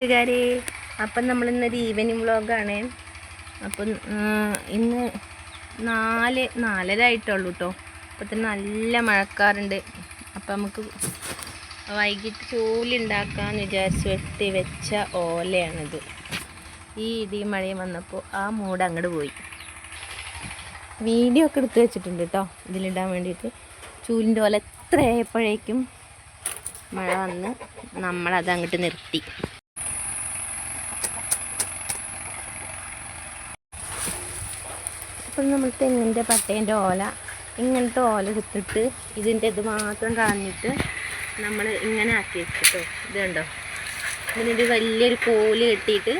കൂട്ടുകാരെ അപ്പം നമ്മൾ ഇന്നൊരു ഈവനിങ് വ്ളോഗാണ് അപ്പം ഇന്ന് നാല് നാലര ആയിട്ടുള്ളൂ കേട്ടോ തന്നെ നല്ല മഴക്കാറുണ്ട്. അപ്പം നമുക്ക് വൈകിട്ട് ചൂൽ ഉണ്ടാക്കാമെന്ന് വിചാരിച്ച് വെട്ടി വെച്ച ഓലയാണിത്. ഈ ഇടിയും മഴയും വന്നപ്പോൾ ആ മൂട് അങ്ങോട്ട് പോയി. വീഡിയോ ഒക്കെ എടുത്ത് വെച്ചിട്ടുണ്ട് കേട്ടോ ഇതിലിടാൻ വേണ്ടിയിട്ട്. ചൂലിന്റെ ഓല എത്ര ആയപ്പോഴേക്കും മഴ വന്ന് നമ്മളത് അങ്ങോട്ട് നിർത്തി. അപ്പം നമ്മൾ തെങ്ങിന്റെ പട്ടേന്റെ ഓല ഇങ്ങനത്തെ ഓല എടുത്തിട്ട് ഇതിന്റെ ഇത് മാത്രം കളഞ്ഞിട്ട് നമ്മൾ ഇങ്ങനെ ആക്കി വെച്ചിട്ടോ. ഇത് കണ്ടോ? ഇതിനൊരു വലിയൊരു കോൽ കെട്ടിയിട്ട്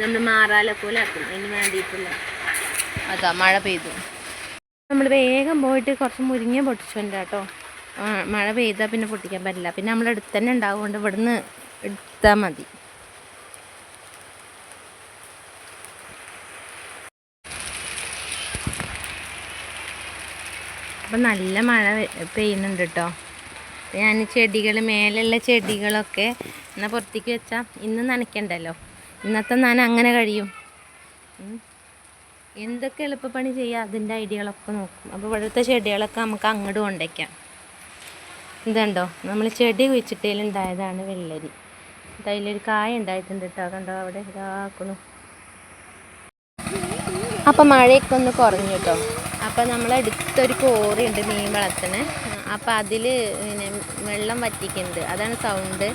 നമ്മൾ മാറാല പോലെ ആക്കും. അതിന് വേണ്ടിയിട്ടുള്ള അതാ മഴ പെയ്തു. നമ്മൾ വേഗം പോയിട്ട് കുറച്ച് മുരിങ്ങ പൊട്ടിച്ചുണ്ട് കേട്ടോ. മഴ പെയ്താൽ പിന്നെ പൊട്ടിക്കാൻ പറ്റില്ല. പിന്നെ നമ്മൾ അടുത്ത് തന്നെ ഉണ്ടാവുകൊണ്ട് ഇവിടുന്ന് എടുത്താൽ മതി. അപ്പം നല്ല മഴ പെയ്യുന്നുണ്ട് കേട്ടോ ഞാൻ ചെടികൾ മേലുള്ള ചെടികളൊക്കെ എന്നാൽ പുറത്തേക്ക് വെച്ചാൽ ഇന്ന് നനയ്ക്കണ്ടല്ലോ. ഇന്നത്തെ നന അങ്ങനെ കഴിയും. എന്തൊക്കെ എളുപ്പപ്പണി ചെയ്യുക അതിന്റെ ഐഡിയകളൊക്കെ നോക്കും. അപ്പോൾ ഇവിടുത്തെ ചെടികളൊക്കെ നമുക്ക് അങ്ങോട്ട് കൊണ്ടേക്കാം ഇതുണ്ടോ? നമ്മൾ ചെടി കുഴിച്ചിട്ടുണ്ടായതാണ് വെള്ളരി. അതിലൊരു കായ ഉണ്ടായിട്ടുണ്ട് കേട്ടോ കണ്ടോ? അവിടെ ഇതാക്കണു അപ്പം മഴയൊക്കെ ഒന്ന് കുറഞ്ഞു കേട്ടോ അപ്പം നമ്മൾ അടുത്തൊരു കോറി ഉണ്ട് മീൻ വളർത്തണേ അപ്പോൾ അതിൽ പിന്നെ വെള്ളം വറ്റിക്കുന്നുണ്ട് അതാണ് സൗണ്ട്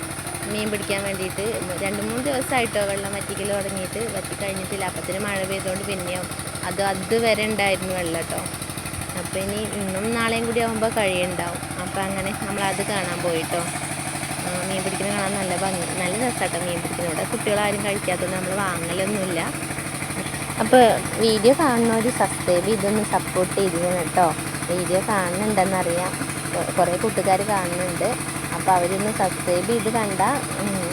മീൻ പിടിക്കാൻ വേണ്ടിയിട്ട് രണ്ട് മൂന്ന് ദിവസമായിട്ടോ വെള്ളം വറ്റിക്കൽ തുടങ്ങിയിട്ട് വറ്റി കഴിഞ്ഞിട്ടില്ല അപ്പത്തിന് മഴ പെയ്തുകൊണ്ട് പിന്നെയും അത് അതുവരെ ഉണ്ടായിരുന്നു വെള്ളം കേട്ടോ അപ്പോൾ ഇനി ഇന്നും നാളെയും കൂടി ആകുമ്പോൾ കഴിയുണ്ടാവും. അപ്പോൾ അങ്ങനെ നമ്മൾ അത് കാണാൻ പോയിട്ടോ. മീൻ പിടിക്കുന്ന കാണാൻ നല്ല ഭംഗി നല്ല രസമാട്ടോ മീൻ പിടിക്കുന്നത്. കുട്ടികളാരും കഴിക്കാത്തത് നമ്മൾ വാങ്ങലൊന്നുമില്ല. അപ്പോൾ വീഡിയോ കാണുന്നവർ സബ്സ്ക്രൈബ് ചെയ്തൊന്ന് സപ്പോർട്ട് ചെയ്തിരുന്നു കേട്ടോ. വീഡിയോ കാണുന്നുണ്ടെന്നറിയാം. കുറേ കൂട്ടുകാർ കാണുന്നുണ്ട്. അപ്പോൾ അവരൊന്ന് സബ്സ്ക്രൈബ് ചെയ്ത് കണ്ടാൽ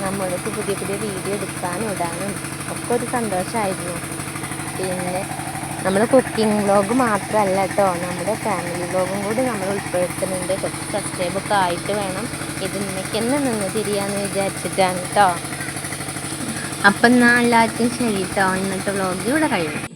നമ്മൾക്ക് പുതിയ പുതിയ വീഡിയോ എടുക്കാനും ഇടാനും ഒക്കെ ഒരു സന്തോഷമായിരുന്നു പിന്നെ നമ്മൾ കുക്കിംഗ് വ്ലോഗ് മാത്രമല്ല കേട്ടോ. നമ്മുടെ ഫാമിലി വ്ലോഗും കൂടി നമ്മൾ ഉൾപ്പെടുത്തുന്നുണ്ട്. കുറച്ച് സബ്സ്ക്രൈബൊക്കെ ആയിട്ട് വേണം. ഇത് ഇതിനൊക്കെ നിന്ന് തിരിയാന്ന് വിചാരിച്ചിട്ടാണ് കേട്ടോ. അപ്പം എന്നാൽ എല്ലാവർക്കും ശരി കേട്ടോ ഇന്നത്തെ വ്ലോഗ് ഇവിടെ കഴിയും